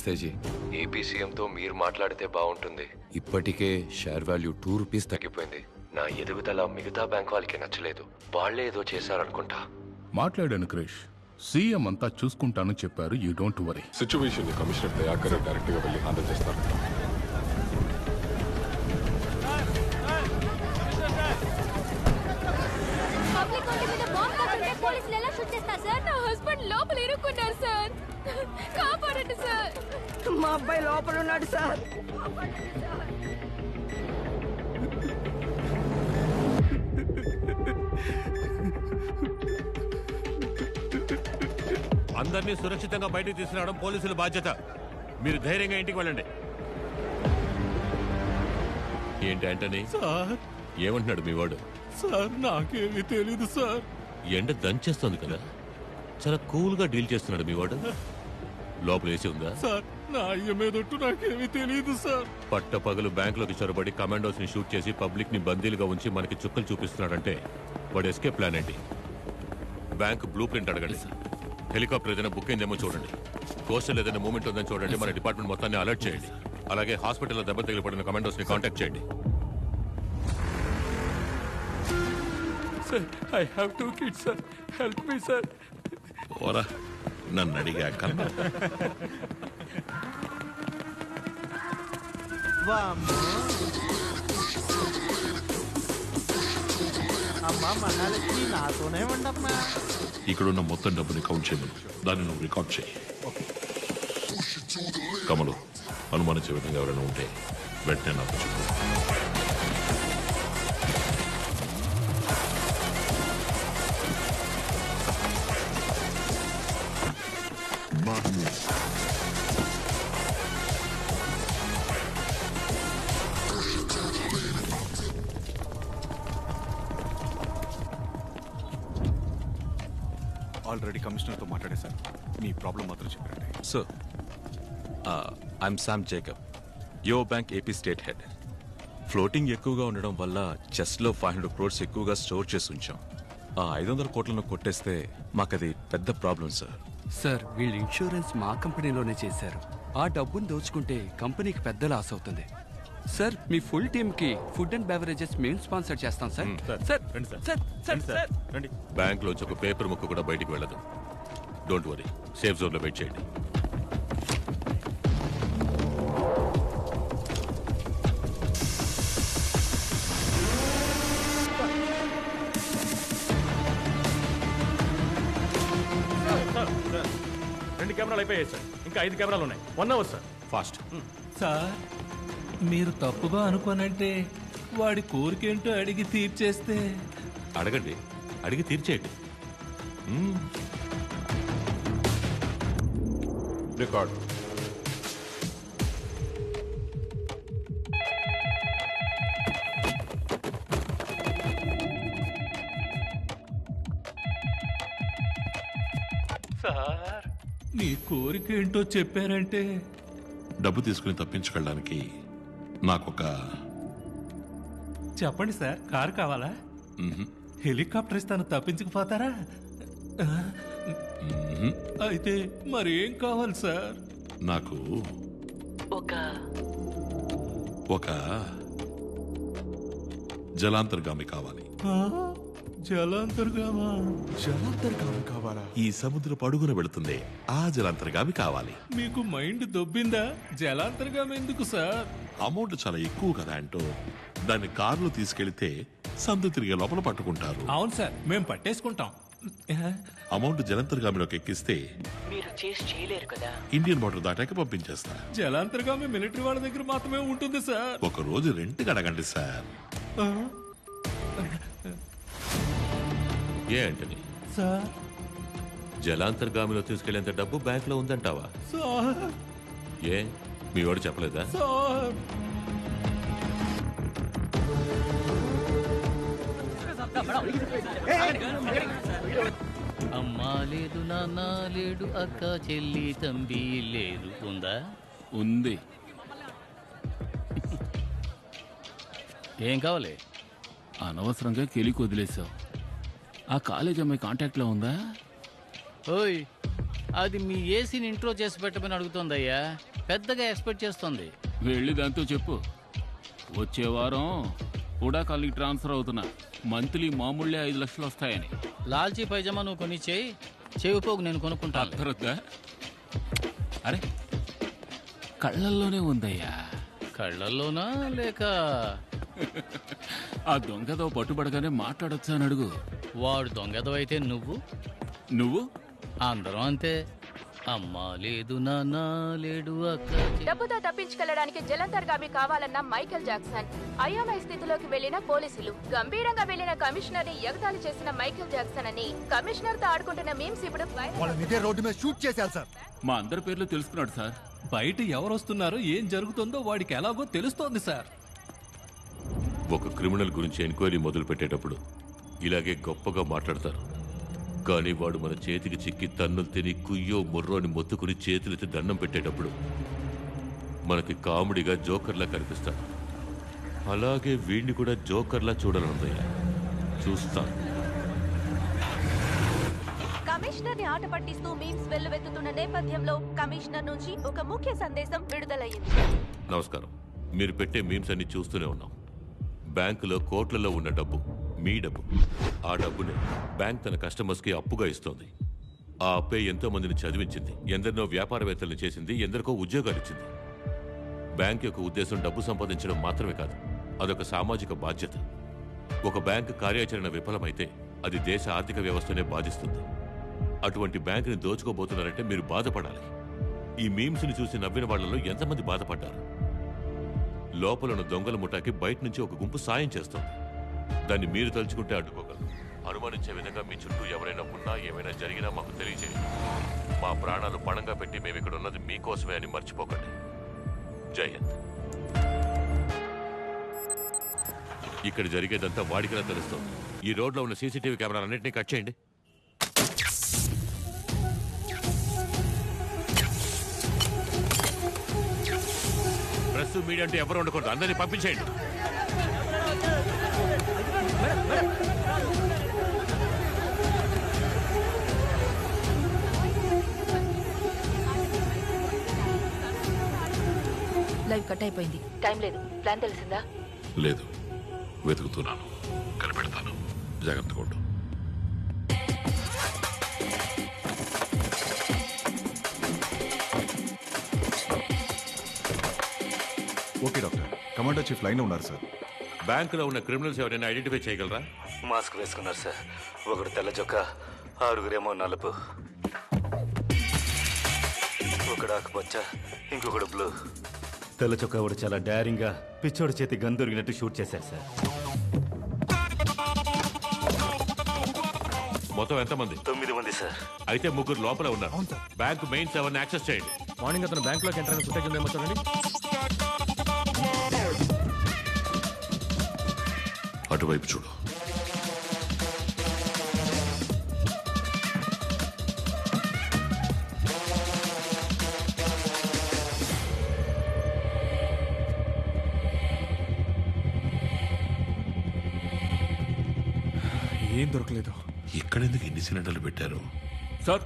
నమస్తే G AP సీఎంతో మీరు మాట్లాడితే బాగుంటుంది. ఇప్పటికే షేర్ వాల్యూ టూ రూపీస్ తగ్గిపోయింది. నా ఎదుగుదల మిగతా బ్యాంక్ వాళ్ళకి నచ్చలేదు. వాళ్ళే ఏదో చేశారనుకుంటా. మాట్లాడాను క్రిష్. సీఎం అంతా చూసుకుంటానని చెప్పారు. You don't worry. సిచ్యువేషన్ని కమిషనర్ దయాకర్ డైరెక్ట్గా వెళ్ళి హ్యాండిల్ చేస్తారు. హస్బెండ్ లోపల ఇరుక్కున్నారు సార్. కాపాడండి సార్. మా అబ్బాయి లోపల ఉన్నాడు సార్. అందరినీ సురక్షితంగా బయటికి తీసుకురావడం పోలీసుల బాధ్యత. మీరు ధైర్యంగా ఇంటికి వెళ్ళండి. ఏంటి ఆంటనీ? సార్. ఏమంటున్నాడు మీ వాడు? సార్ నాకేమీ తెలీదు సార్. ఎండ దంచేస్తుంది కదా. చాలా కూల్గా డీల్ చేస్తున్నాడు మీ వాడు. లోపల వేసి ఉందా? సార్ నా అయ్య మీదొట్టు నాకేమీ తెలీదు సార్. పట్ట పగలు బ్యాంకులోకి చొరబడి కమాండోస్ని షూట్ చేసి పబ్లిక్ని బందీలుగా ఉంచి మనకి చుక్కలు చూపిస్తున్నాడంటే వాడు ఎస్కేప్ ప్లాన్ ఏంటి? బ్యాంక్ బ్లూ ప్రింట్ అడగండి. హెలికాప్టర్ ఏదైనా బుక్ అయిందేమో చూడండి. కోస్టల్ ఏదైనా మూమెంట్ ఉందని చూడండి. మన డిపార్ట్మెంట్ మొత్తాన్ని అలర్ట్ చేయండి. అలాగే హాస్పిటల్లో దెబ్బ తగిలి పడిన కమాండోస్ని కాంటాక్ట్ చేయండి. Sir I have two kids sir help me sir ఓరా నన్ను అడిగాక అమ్మా మహాలక్ష్మి నాతోనే ఉండమ్మా. ఇక్కడున్న మొత్తం డబ్బుని కౌంట్ చేయమను. దాన్ని నువ్వు రికార్డ్ చేయి. కమలు అనుమానించే విధంగా ఎవరైనా ఉంటే వెంటనే నాకు చెప్పు. ఆల్రెడీ కమిషనర్తో మాట్లాడేశాను మీ ప్రాబ్లం మాత్రం చెప్పండి sir I'm Sam Jacob yo bank AP state head floating ఎక్కువగా ఉండడం వల్ల చెస్ట్లో ఫైవ్ హండ్రెడ్ క్రోర్స్ ఎక్కువగా స్టోర్ చేసి ఉంచాం. ఆ ఐదు వందల కోట్లను కొట్టేస్తే మాకది పెద్ద ప్రాబ్లం సార్ సార్ వీళ్ళు ఇన్సూరెన్స్ మా కంపెనీలోనే చేశారు. ఆ డబ్బును దోచుకుంటే కంపెనీకి పెద్ద లాస్ అవుతుంది. సార్ మీ ఫుల్ టీమ్కి ఫుడ్ అండ్ బెవరేజెస్ మేము స్పాన్సర్ చేస్తాం sir. Sir. Sir sir. Sir bank లోంచి ఒక పేపర్ ముక్క కూడా బయటికి వెళ్ళదు. Don't worry. సేఫ్ జోన్లో వెయిట్ చేయండి. రెండు కెమెరాలు అయిపోయాయి సార్. ఇంకా ఐదు కెమెరాలు ఉన్నాయి. One hour sir fast sir మీరు తప్పుగా అనుకోనంటే వాడి కోరికేంటో అడిగి తీర్చేస్తే. అడగండి. అడిగి తీర్చేయండి. రికార్డ్. సార్ మీ కోరికేంటో చెప్పారంటే. డబ్బు తీసుకుని తప్పించుకెళ్ళడానికి నాకొక చెప్పండి సార్ కారు కావాలా? హెలికాప్టర్ ఇస్తాను తప్పించకపోతారా? అయితే మరేం కావాలి సార్? నాకు ఒక ఒక జలాంతర్గామి కావాలి? జలాంతర్గామా? జలాంతర్గామి కావాలా? ఈ సముద్ర పడుగున వెళుతుంది. ఆ జలాంతర్గామి కావాలి. మీకు మైండ్ దొబ్బిందా? జలాంతర్గామి ఎందుకు సార్? అమౌంట్ చాలా ఎక్కువ కదా అంటూ దాన్ని కారులో తీసుకెళ్తే సందు తిరిగే లోపల పట్టుకుంటారు. అవును సార్ మేము పట్టేసుకుంటాం. అమౌంట్ జలంతర్గామిలోకి ఎక్కిస్తే మీరు చేసి చేయలేరు కదా. ఇండియన్ బార్డర్ దాటాక పంపించేస్తా. జలాంతర్గామి మిలిటరీ వాళ్ళ దగ్గర మాత్రమే ఉంటుంది సార్. ఒక రోజు రెంట్ అడగండి సార్. ఏ సార్. జలాంతర్గామిలో తీసుకెళ్ళేంత డబ్బు బ్యాంక్లో ఉందంటావా? సార్. ఏ? మీ వాడు చెప్పలేదా? సార్. అమ్మా లేదు నాన్న లేడు అక్క చెల్లి తంబి లేదు. ఉందా? ఉంది. ఏం కావాలి? అనవసరంగా కెలికి వదిలేసావు. ఆ కాలేజ్ అమ్మాయి కాంటాక్ట్లో ఉందా? ఓయ్ అది మీ ఏసీని ఇంట్రో చేసి పెట్టమని అడుగుతోందయ్యా. పెద్దగా ఎక్స్పెక్ట్ చేస్తుంది. వెళ్ళి దాంతో చెప్పు. వచ్చే వారం కూడా కాలనీకి ట్రాన్స్ఫర్ అవుతున్నా. మంత్లీ మామూలే ఐదు లక్షలు వస్తాయని. లాల్చీ పైజమా నువ్వు కొని చేయి. చెవిపోగు నేను కొనుక్కుంటాను. అర్థరద్దా అరే కళ్ళల్లోనే ఉందయ్యా. కళ్ళల్లోనా లేక ఆ దొంగతో పట్టుబడగానే మాట్లాడొచ్చా అని అడుగు. వాడు దొంగదవైతే నువ్వు? నువ్వు? అందరం అంతే. అమ్మా లేదు నాన్న లేడు డబ్బుతో తప్పించుకెళ్ళడానికి జలంధర్ గామి కావాలన్న మైకేల్ జాక్సన్ అయోమయ స్థితిలోకి వెళ్ళిన పోలీసులు గంభీరంగా వెళ్ళిన కమిషనర్ని ఎగతాళి చేసిన మైకేల్ జాక్సన్ అని కమిషనర్తో ఆడుకుంటున్న మీమ్స్ ఇప్పుడు వైరల్ రోడ్డు మీద షూట్ చేశారు సార్. మా అందరి పేర్లు తెలుసుకున్నాడు సార్. బయట ఎవరు వస్తున్నారో ఏం జరుగుతుందో వాడికి ఎలాగో తెలుస్తోంది సార్. ఒక క్రిమినల్ గురించి ఎంక్వైరీ మొదలు పెట్టేటప్పుడు ఇలాగే గొప్పగా మాట్లాడతారు. కానీ వాడు మన చేతికి చిక్కి తన్నులు తిని కుయ్యో ముర్రో అని మొత్తుకుని చేతులెత్తి దండం పెట్టేటప్పుడు మనకి కామెడీగా జోకర్లా కనిపిస్తాడు. అలాగే వీడిని కూడా జోకర్లా చూడాలనుందయ్యా చూస్తాను. కమిషనర్ని ఆట పట్టిస్తూ మీమ్స్ వెల్లువెత్తుతున్న నేపథ్యంలో కమిషనర్ నుంచి ఒక ముఖ్య సందేశం విడుదలయ్యింది. నమస్కారం. మీరు పెట్టే మీమ్స్ అన్ని చూస్తూనే ఉన్నాం. బ్యాంకులో కోట్లలో ఉన్న డబ్బు మీ డబ్బు. ఆ డబ్బునే బ్యాంక్ తన కస్టమర్స్కి అప్పుగా ఇస్తోంది. ఆ అప్పే ఎంతో మందిని చదివించింది. ఎందరినో వ్యాపారవేత్తలను చేసింది ఎందరికో ఉద్యోగాలు ఇచ్చింది బ్యాంక్ యొక్క ఉద్దేశం డబ్బు సంపాదించడం మాత్రమే కాదు అదొక సామాజిక బాధ్యత. ఒక బ్యాంక్ కార్యాచరణ విఫలమైతే అది దేశ ఆర్థిక వ్యవస్థనే బాధిస్తుంది. అటువంటి బ్యాంకుని దోచుకోబోతున్నారంటే మీరు బాధపడాలి. ఈ మీమ్స్ని చూసి నవ్విన వాళ్ళలో ఎంతమంది బాధపడ్డారు? లోపలను దొంగల ముఠాకి బయట నుంచి ఒక గుంపు సాయం చేస్తుంది. దాన్ని మీరు తలుచుకుంటే అడ్డుకోగలరు. అనుమానించే విధంగా మీ చుట్టూ ఎవరైనా ఉన్నా ఏమైనా జరిగినా మాకు తెలియజేయండి మా ప్రాణాలు పణంగా పెట్టి మేము ఇక్కడ ఉన్నది మీకోసమే అని మర్చిపోకండి. జయంత్ ఇక్కడ జరిగేదంతా వాడికిలా తెలుస్తుంది. ఈ రోడ్లో ఉన్న సీసీటీవీ కెమెరాలన్నింటినీ కట్ చేయండి. ప్రెస్ మీడియా అంటే ఎవరు ఉండకూడదు. అందరినీ పంపించేయండి. లైవ్ కట్ అయిపోయింది. టైం లేదు. ప్లాన్ తెలిసిందా? లేదు. వెతుకుతున్నాను. కనిపెడతాను. జాగ్రత్తగా ఉండు. Okay doctor. Commander chief line ఉన్నారు సార్. బ్యాంకులో ఉన్న క్రిమినల్స్ ఎవరైనా ఐడెంటిఫై చేయగలరా? మాస్క్ వేసుకున్నారు సార్. ఒకడు తెల్ల చొక్క ఆరుగురేమో నలుపు. ఒకడు ఆకుపచ్చ ఇంకొకడు బ్లూ. తెల్ల చొక్క ఒకడు చాలా డైరింగ్గా పిచ్చోడి చేతి గన్ దొరికినట్టు షూట్ చేశారు సార్. మొత్తం ఎంతమంది? తొమ్మిది మంది సార్. అయితే ముగ్గురు లోపల ఉన్నారు. బ్యాంక్ మెయిన్ సెవెన్ యాక్సెస్ చేయండి. మార్నింగ్ అతను బ్యాంక్లోకి ఎంటర్ అయిన ఫుటేజ్ ఉందేమో చూడండి. అటువైపు చూడు. ఏం దొరకలేదు. ఎక్కడెందుకు ఎన్ని సిలిండర్లు పెట్టారు? సార్